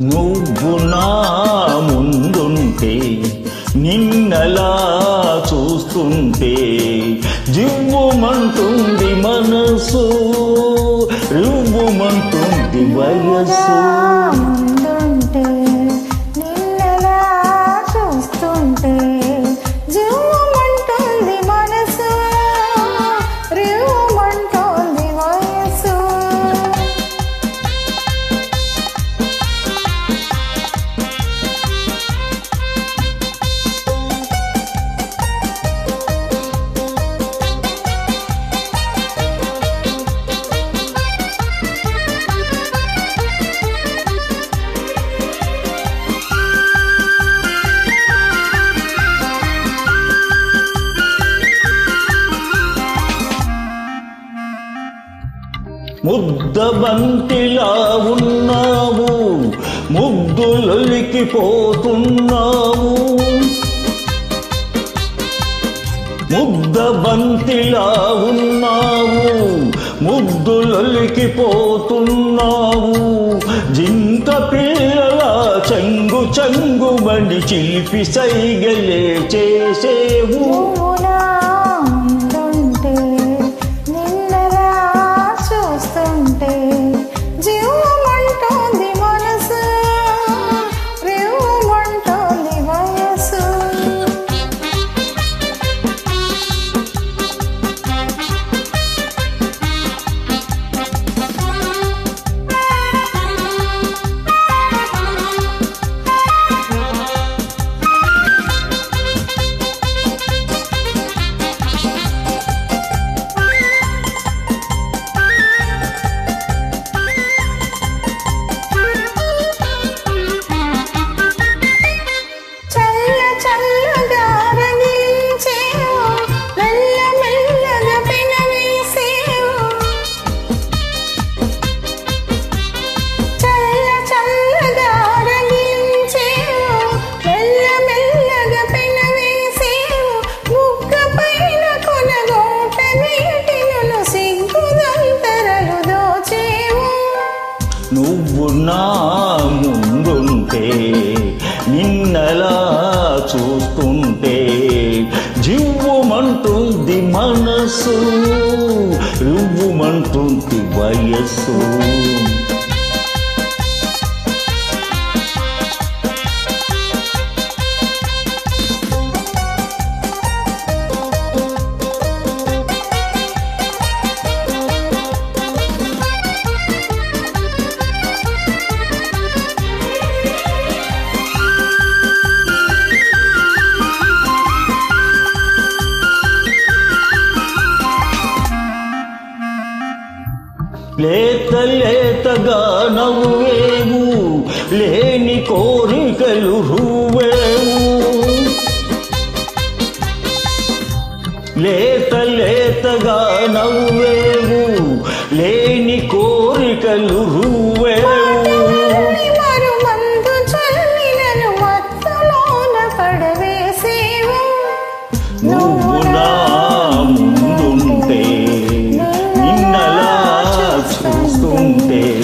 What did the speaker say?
నువ్వు నా ముందుంటే నిన్నలా చూస్తుంటే జివ్వుమంటుంది మనసు రివ్వుమంటుంది వయస్సు. ముద్దబంతిలా ఉన్నావు ముద్దులొలికి పోతున్నావు ముద్దబంతిలా ఉన్నావు ముద్దులొలికి పోతున్నావు జింక పిల్లల చంగు చంగుమని చిలిపి సైగలే చేసేవు. చూస్తుంటే నా ముందుంటే నిన్నలా చూస్తుంటే జివ్వుమంటుంది మనసు రువ్వుమంటుంది వయస్సు. లేత లేతగా నవ్వేవు లేని కోరికలు రువేవు. లేత లేతగా నవ్వే వస్తుంటే